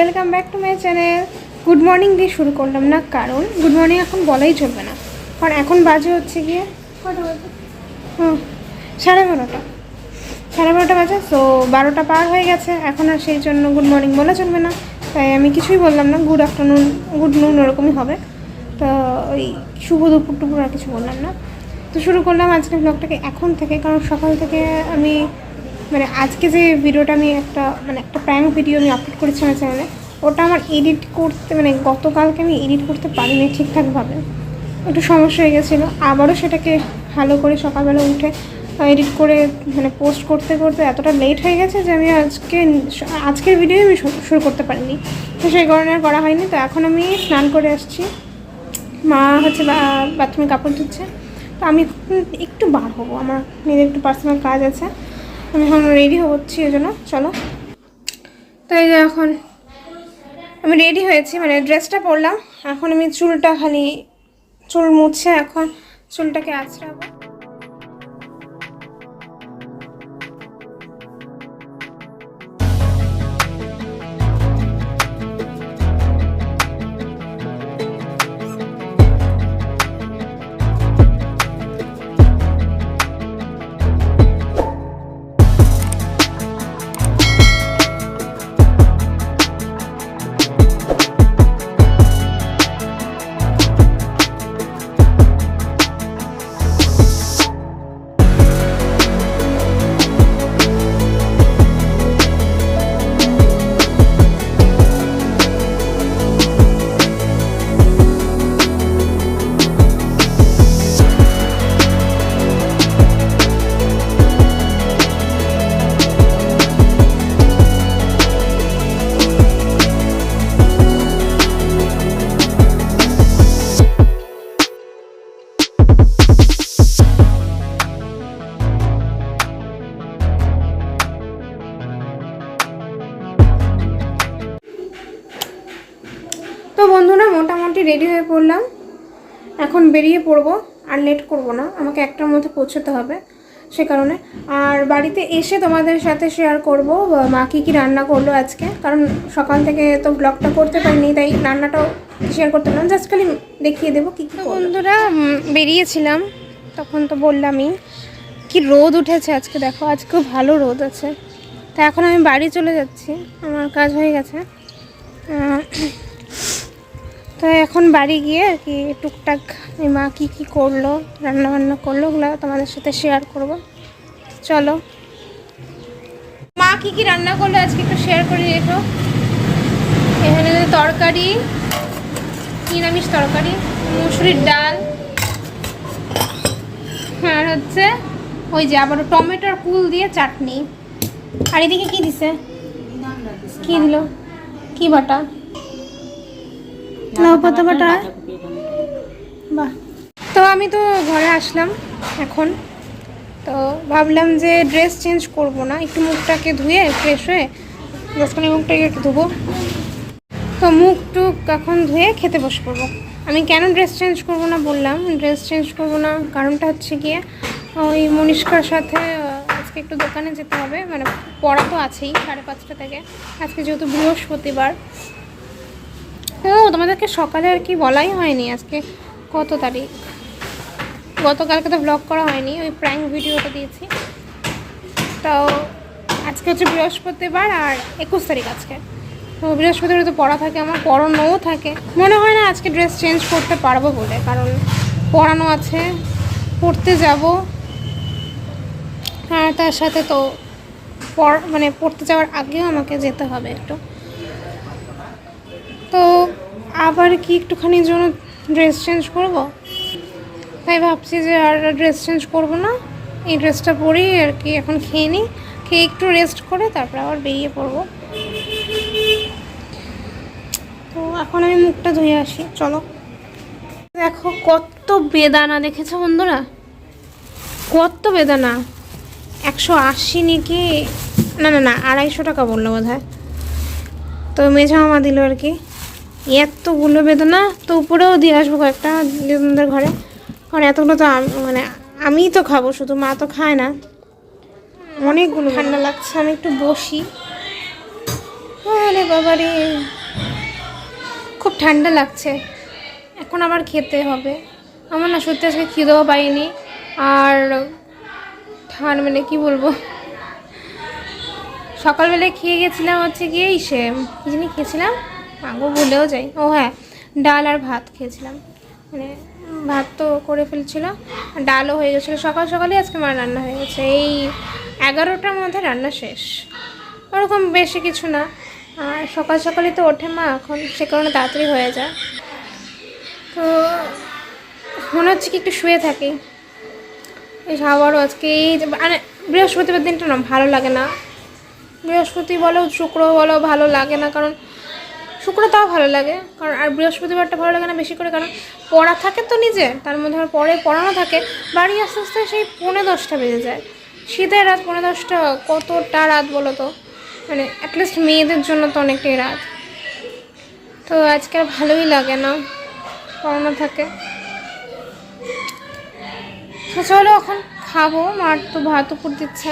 Welcome back to my channel. Good morning দিয়ে শুরু করলাম না কারণ গুড মর্নিং এখন বলাই চলবে না। কারণ এখন বাজে হচ্ছে গিয়ে কটা বাজে? হুম সাড়ে বারোটা। সাড়ে বারোটা বাজে তো বারোটা পার হয়ে গেছে। এখন আর সেই জন্য গুড মর্নিং বলা চলবে না। তাই আমি কিছুই বললাম না গুড আফটারনুন গুড নুন ওরকমই হবে। তো ওই শুভ দুপুর টুপুর আর কিছু বললাম না। তো শুরু করলাম আজকে ব্লগটাকে এখন থেকে কারণ সকাল থেকে আমি মানে আজকে যে ভিডিওটা আমি একটা মানে একটা প্র্যাঙ্ক ভিডিও আমি আপলোড করেছি আমার চ্যানেলে ওটা আমার এডিট করতে মানে গতকালকে আমি এডিট করতে পারিনি ঠিকঠাকভাবে। একটু সমস্যা হয়ে গেছিল। আবারও সেটাকে ভালো করে সকালবেলা উঠে এডিট করে মানে পোস্ট করতে করতে এতটা লেট হয়ে গেছে যে আমি আজকে, আজকের ভিডিও আমি শুরু করতে পারিনি। তো সেই কারণে আর করা হয়নি। তো এখন আমি স্নান করে আসছি। মা হচ্ছে বাথরুমে কাপড় ধুচ্ছে। তো আমি একটু বার হব। আমার নিজের একটু পার্সোনাল কাজ আছে। আমি এখন রেডি হচ্ছি ওই জন্য, চলো। তাই যে এখন আমি রেডি হয়েছি মানে ড্রেসটা পরলাম। এখন আমি চুলটা খালি, চুল মুছে এখন চুলটাকে আঁচড়াবো। এখন বেরিয়ে পড়ব আর লেট করব না। আমাকে একটার মধ্যে পৌঁছতে হবে সে কারণে। আর বাড়িতে এসে তোমাদের সাথে শেয়ার করব মা কী কী রান্না করল আজকে। কারণ সকাল থেকে তো ব্লগটা করতে পারিনি তাই রান্নাটাও শেয়ার করতে পারলাম জাস্ট খালি দেখিয়ে দেবো কী কী বন্ধুরা বেরিয়েছিলাম তখন তো বললামই। কি রোদ উঠেছে আজকে দেখো আজকেও ভালো রোদ আছে। তা এখন আমি বাড়ি চলে যাচ্ছি আমার কাজ হয়ে গেছে। তো এখন বাড়ি গিয়ে আর কি টুকটাক মা কী কী করল রান্না বান্না করল, ওগুলো তোমাদের সাথে শেয়ার করব। চলো। মা কী কী রান্না করল আজকে একটু শেয়ার করে রেখো। এখানে তরকারি, নিরামিষ তরকারি, মুসুরির ডাল। আর হচ্ছে ওই যে আবার টমেটোর কুল দিয়ে চাটনি। আর এদিকে কি দিছে? কি দিল? কি বাটা? লাউ পাতা বাটা। তো আমি তো ঘরে আসলাম এখন। তো ভাবলাম যে ড্রেস চেঞ্জ করব না, একটু মুখটাকে ধুয়ে ফ্রেশ হয়ে দশখানি মুখটাকে ধুবো। তো মুখ টুক এখন ধুয়ে খেতে বস করব আমি কেন ড্রেস চেঞ্জ করব না বললাম ড্রেস চেঞ্জ করব না কারণটা হচ্ছে গিয়ে ওই মনিষ্কার সাথে আজকে একটু দোকানে যেতে হবে মানে পড়া তো আছেই সাড়ে পাঁচটা থেকে, আজকে যেহেতু বৃহস্পতিবার। ও তোমাদেরকে সকালে আর কি বলাই হয়নি আজকে কত তারিখ? গতকালকে তো ব্লগ করা হয়নি, ওই প্র্যাঙ্ক ভিডিওটা দিয়েছি। তো আজকে হচ্ছে বৃহস্পতিবার আর একুশ তারিখ আজকে। তো বৃহস্পতিবার তো পড়া থাকে, আমার পড়ানোও থাকে। মনে হয় না আজকে ড্রেস চেঞ্জ করতে পারব বলে, কারণ পড়ানো আছে, পড়তে যাব। আর তার সাথে তো মানে পড়তে যাওয়ার আগেও আমাকে যেতে হবে একটু। তো আবার কি একটুখানির জন্য ড্রেস চেঞ্জ করব? তাই ভাবছি যে আর ড্রেস চেঞ্জ করব না। এই ড্রেসটা পরেই আর কি এখন খেয়ে নিই। খেয়ে একটু রেস্ট করে তারপর আবার বেরিয়ে পড়ব। তো এখন আমি মুখটা ধুয়ে আসি, চলো। দেখো কত বেদানা, দেখেছ বন্ধুরা? কত বেদানা। একশো আশি নাকি? না না না, আড়াইশো টাকা বলল বোধ হয় তো মেঝা মামা দিল আর কি। এতগুলো বেদনা, তো উপরেও দিয়ে আসব কয়েকটা দিদুনদের ঘরে। কারণ এতগুলো তো আম- মানে আমিই তো খাব, শুধু মা তো খায় না। অনেকগুলো। ঠান্ডা লাগছে, আমি একটু বসি। ওরে বাবারে খুব ঠান্ডা লাগছে। এখন আবার খেতে হবে। আমার না সত্যি আজকে খিদেও পাইনি। আর ঠান্ড মানে কি বলব? সকালবেলায় খেয়ে গেছিলাম হচ্ছে গিয়ে সে, কী জানি খেয়েছিলাম? আগো ভুলেও যাই। ও হ্যাঁ ডাল আর ভাত খেয়েছিলাম। মানে ভাত তো করে ফেলছিল, ডালও হয়ে গেছিল, সকাল সকালেই আজকে মার রান্না হয়ে গেছে। এই এগারোটার মধ্যে রান্না শেষ। ওরকম বেশি কিছু না। আর সকাল সকালে তো ওঠে মা, এখন সে কারণে তাড়াতাড়ি হয়ে যায়। তো মনে হচ্ছে কি একটু শুয়ে থাকি। এই আবারও আজকে এই মানে বৃহস্পতিবার দিনটা না ভালো লাগে না। বৃহস্পতি বলো শুক্র বলো, ভালো লাগে না, কারণ শুক্র তাও ভালো লাগে, কারণ আর বৃহস্পতিবারটা ভালো লাগে না বেশি করে, কারণ পড়া থাকে তো নিজে, তার মধ্যে আবার পরে পড়ানো থাকে, বাড়ি আস্তে আস্তে সেই পৌনে দশটা বেজে যায়। শীতের রাত, পৌনে দশটা কতটা রাত বলো তো? মানে অ্যাটলিস্ট মেয়েদের জন্য তো অনেকটাই রাত। তো আজকে আর ভালোই লাগে না, পড়ানো থাকে। চলো এখন খাব, মার তো ভাত উপর দিচ্ছে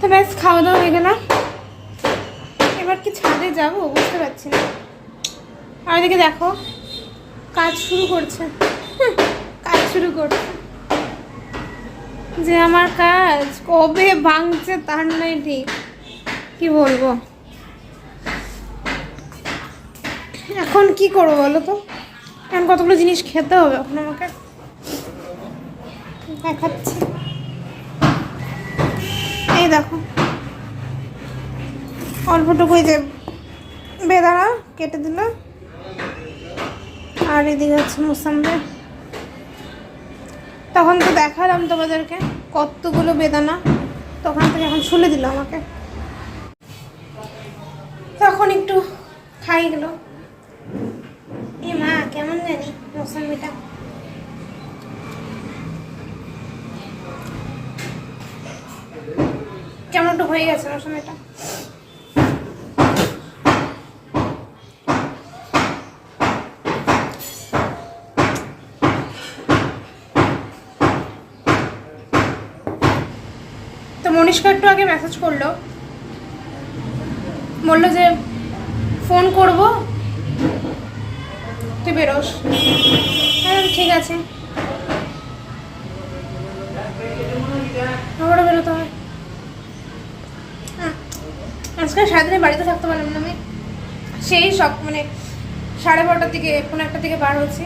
তো ব্যাস খাওয়া দাওয়া হয়ে গেলাম এবার কি ছাদে যাব? বুঝতে পারছি না। আর এদিকে দেখো, কাজ শুরু করছে। কাজ শুরু করছে। যে আমার কাজ কবে ভাঙছে তার নয় ঠিক। কি বলব? এখন কি করব বলো তো? এখন কতগুলো জিনিস খেতে হবে এখন আমাকে? দেখাচ্ছি। এই দেখো। অল্পটুকুই যে বেদানা কেটে দিল। আর এদিকে হচ্ছে মুসাম্বে তখন তো দেখালাম তোমাদেরকে কতগুলো বেদানা। তখন থেকে এখন শুলে দিল আমাকে। তখন একটু খাই গেল। এ মা, কেমন জানি মোসাম্বিটা কেমন একটু হয়ে গেছে মোসাম্বিটা তো মনীষকা একটু আগে মেসেজ করল। বলল যে ফোন করব, তুই বেরোস। হ্যাঁ ঠিক আছে আবারও বেরোতে হয় হ্যাঁ, আজকে সারাদিনে বাড়িতে থাকতে পারলাম না আমি। সেই সব মানে সাড়ে বারোটার দিকে কোনো একটার দিকে বার হচ্ছি।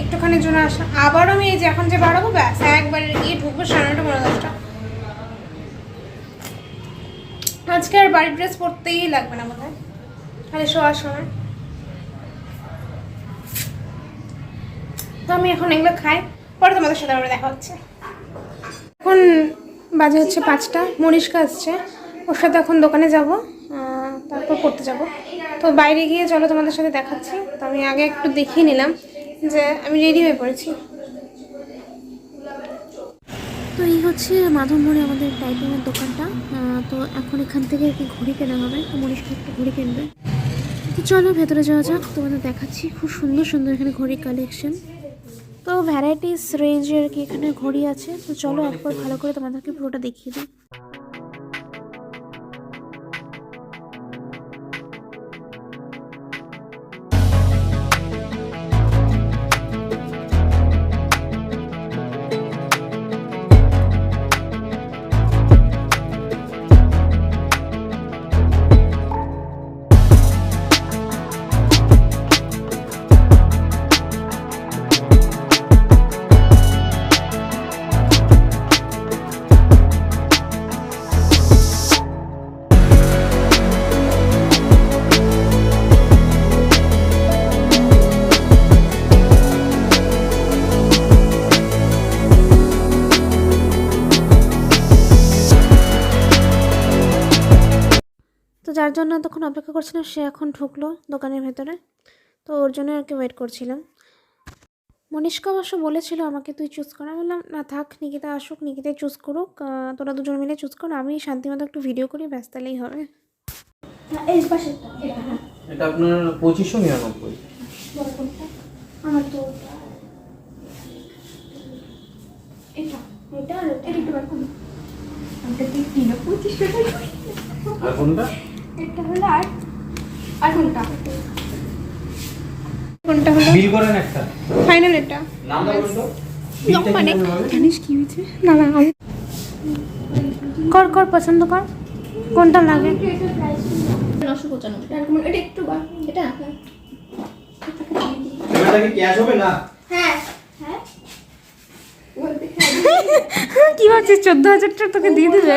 একটুখানির জন্য আসা। আবার আমি এই যে এখন যে বার হব ব্যাস, একবারে গিয়ে ঢুকবো সাড়ে নটা পনেরো দশটা। আজকে আর বাড়ির ড্রেস পরতেই লাগবে না বোধ হয় খালি শোয়ার সময় তো আমি এখন এগুলো খাই, পরে তোমাদের সাথে আবার দেখা হচ্ছে। এখন বাজে হচ্ছে পাঁচটা, মনীষকা আসছে। ওর সাথে এখন দোকানে যাব। তারপর করতে যাব। তো বাইরে গিয়ে চলো তোমাদের সাথে দেখাচ্ছি। তো আমি আগে একটু দেখিয়ে নিলাম যে আমি রেডি হয়ে পড়েছি। তো এই হচ্ছে মাধবমোড়ে আমাদের টাইপিংয়ের দোকানটা। তো এখন এখান থেকে কি ঘড়ি কেনা হবে। তো মনীষকে একটা ঘড়ি কিনবে। তো চলো ভেতরে যাওয়া যাক। তোমাদের দেখাচ্ছি খুব সুন্দর সুন্দর এখানে ঘড়ি কালেকশন তো ভ্যারাইটিস রেঞ্জের কি এখানে ঘড়ি আছে? তো চলো একবার ভালো করে তোমাদেরকে পুরোটা দেখিয়ে দিই। যার জন্য তখন অপেক্ষা করছিলাম সে এখন ঢুকলো দোকানের ভেতরে। তো ওর জন্য আর কি ওয়েট করছিলাম। মনীষকা অবশ্য বলেছিল আমাকে তুই চুজ কর। বললাম না থাক নিকিতা আসুক নিকিতাই চুজ করুক। তোরা দুজন মিলে চুজ কর। আমি শান্তিমতো একটু ভিডিও করি ব্যাস তাহলেই হবে। এই পাশেরটা এটা হ্যাঁ। এটা আপনার পঁচিশশো নিরানব্বই। আমার তো ওটা। এটা এটা এটা একটু আর কোনটা? এটা হলো আর আর কোনটা? কোনটা হলো? বিল করেন একটা। ফাইনাল এটা। নামটা মানে জানিস কি হয়েছে? না না আমি কর কর পছন্দ কর। কোনটা লাগে? নশো পঁচানব্বই। এটা একটু বার এটা? কি ক্যাশ হবে না? হ্যাঁ। হ্যাঁ? বলতে কি ভাবছিস? চোদ্দ হাজারটা তোকে দিয়ে দেবে?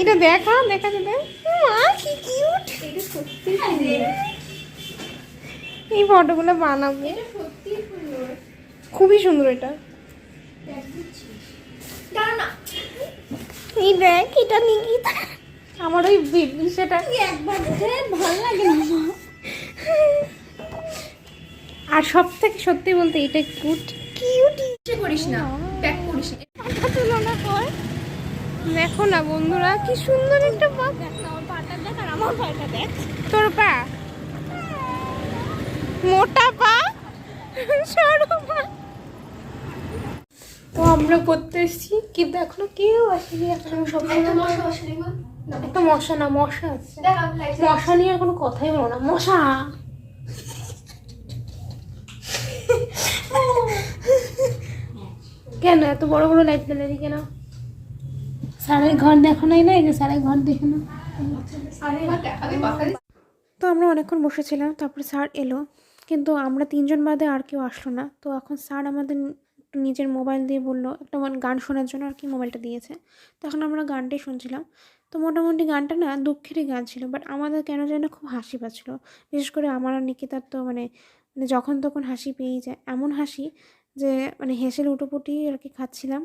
এটা দেখা দেখা যাবে। মা কি কিউট এই ফটোগুলো বানাবো। এটা সত্যি সুন্দর খুবই সুন্দর এটা। এই দেখ এটা নিকিতা। আমার ওই বেবি সেটা। একবার ভালো লাগে না? আর সব থেকে সত্যি বলতে এটা কিউট কিউট করিস না। প্যাক করিস না। দেখো না বন্ধুরা কি সুন্দর একটা দেখ দেখ দেখ তোর পা। মোটা পা। সরু পা। তো আমরা করতে এসেছি। কিন্তু এখনও কেউ আসেনি এখন সব একটা মশা না। মশা আছে। মশা নিয়ে আর কোনো কথাই বলো না। মশা। কেন এত বড় বড় লাইট জ্বালিয়ে কেন? না? তো আমরা অনেকক্ষণ বসেছিলাম, তারপরে স্যার এলো। কিন্তু আমরা তিনজন বাদে আর কেউ আসলো না। তো এখন স্যার আমাদের নিজের মোবাইল দিয়ে বলল, একটা মানে গান শোনার জন্য আর কি মোবাইলটা দিয়েছে। তখন আমরা গানটাই শুনছিলাম। তো মোটামুটি গানটা না দুঃখেরই গান ছিল বাট আমাদের কেন জানি না খুব হাসি পাচ্ছিল। বিশেষ করে আমার আর নিকিতার তো মানে মানে যখন তখন হাসি পেয়েই যায়। এমন হাসি যে মানে হেসে লুটোপুটি আর কি খাচ্ছিলাম।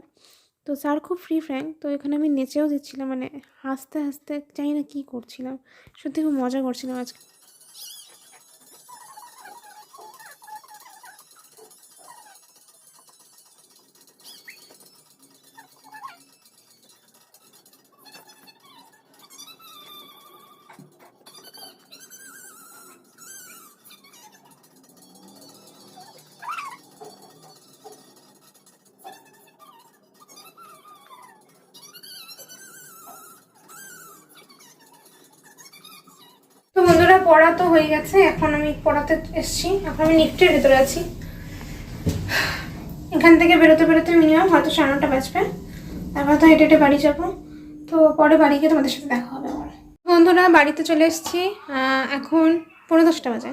তো স্যার খুব ফ্রি ফ্র্যাঙ্ক তো এখানে আমি নেচেও দিচ্ছিলাম মানে হাসতে হাসতে জানি না কী করছিলাম। সত্যি খুব মজা করছিলাম আজকে। বন্ধুরা পড়া তো হয়ে গেছে, এখন আমি পড়াতে এসেছি। এখন আমি নিফটের ভেতরে আছি। এখান থেকে বেরোতে বেরোতে মিনিমাম হয়তো সাড়ে নটা বাজবে। তারপর তো হেঁটে হেঁটে বাড়ি যাব। তো পরে বাড়ি গিয়ে তোমাদের সাথে দেখা হবে আমার বন্ধুরা, বাড়িতে চলে এসেছি এখন পনেরো দশটা বাজে।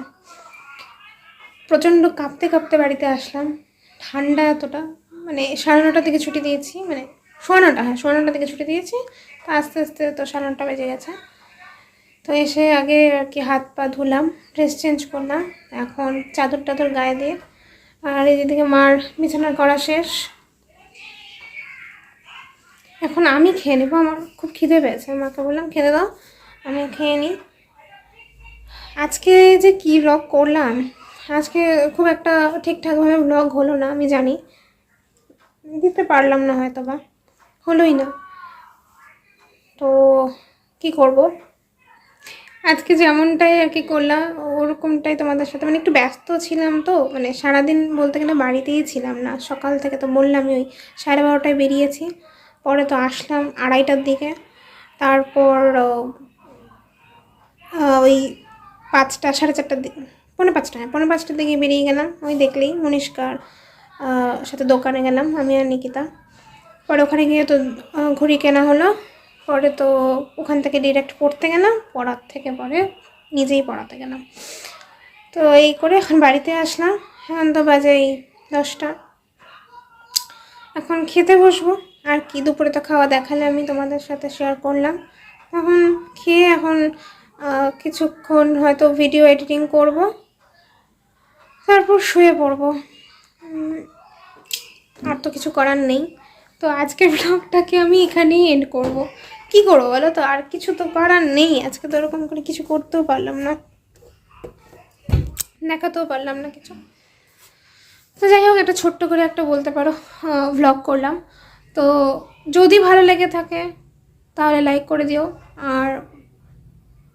প্রচণ্ড কাঁপতে কাঁপতে বাড়িতে আসলাম। ঠান্ডা এতটা মানে সাড়ে নটা থেকে ছুটি দিয়েছি মানে সোয়া নটা হ্যাঁ সোয়া নটা থেকে ছুটি দিয়েছি। তো আস্তে আস্তে তো সাড়ে নটা বেজে গেছে। তো এসে আগে আর কি হাত পা ধুলাম ড্রেস চেঞ্জ করলাম। এখন চাদর টাদর গায়ে দিয়ে। আর এই এদিকে মার বিছানা করা শেষ। এখন আমি খেয়ে নেব, আমার খুব খিদে পেয়েছে। মাকে বললাম, খেতে দাও, আমি খেয়ে নিই। আজকে যে কী ব্লগ করলাম? আজকে খুব একটা ঠিকঠাকভাবে ব্লগ হলো না, আমি জানি। দিতে পারলাম না হয়তো বা হলোই না। তো কি করব? আজকে যেমনটাই আর কি করলাম, ওরকমটাই তোমাদের সাথে। মানে একটু ব্যস্ত ছিলাম তো মানে সারাদিন বলতে গেলে বাড়িতেই ছিলাম না। সকাল থেকে তো বললামই, ওই সাড়ে বারোটায় বেরিয়েছি। পরে তো আসলাম আড়াইটার দিকে। তারপর ওই পাঁচটা, সাড়ে চারটার দিকে পৌনে পাঁচটা হ্যাঁ পনেরো পাঁচটার দিকে বেরিয়ে গেলাম। ওই দেখলেই মনীষকার সাথে দোকানে গেলাম, আমি আর নিকিতা। পরে ওখানে গিয়ে তো ঘড়ি কেনা হলো। পরে তো ওখান থেকে ডিরেক্ট পড়তে গেলাম, পড়ার থেকে পরে নিজেই পড়াতে গেলাম। তো এই করে এখন বাড়িতে আসলাম, এখন তো বাজে এই দশটা। এখন খেতে বসবো, আর কি দুপুরে তো খাওয়া দেখালে আমি তোমাদের সাথে শেয়ার করলাম। এখন খেয়ে এখন কিছুক্ষণ হয়তো ভিডিও এডিটিং করব, তারপর শুয়ে পড়ব। আর তো কিছু করার নেই। তো আজকের ব্লগটাকে আমি এখানেই এন্ড করব। কি করব বলো তো? আর কিছু তো করার নেই। আজকে তো ওরকম করে কিছু করতেও পারলাম না। দেখাতেও পারলাম না কিছু। তো যাই হোক, একটা ছোট্ট করে একটা বলতে পারো ভ্লগ করলাম। তো যদি ভালো লেগে থাকে, তাহলে লাইক করে দিও। আর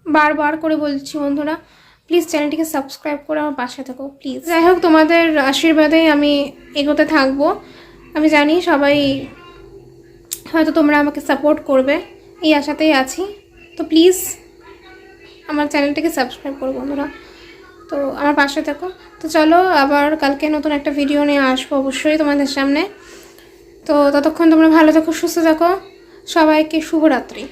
বারবার করে বলছি বন্ধুরা প্লিজ চ্যানেলটিকে সাবস্ক্রাইব করে আমার পাশে থাকো প্লিজ যাই হোক, তোমাদের আশীর্বাদে আমি এগোতে থাকব। আমি জানি সবাই হয়তো তোমরা আমাকে সাপোর্ট করবে। এই আশাতেই আছি। তো প্লিজ আমার চ্যানেলটাকে সাবস্ক্রাইব করো বন্ধুরা। তো আমার পাশে থাকো। তো চলো, আবার কালকে নতুন একটা ভিডিও নিয়ে আসব অবশ্যই তোমাদের সামনে। তো ততক্ষণ তোমরা ভালো থাকো, সুস্থ থাকো। সবাইকে শুভরাত্রি।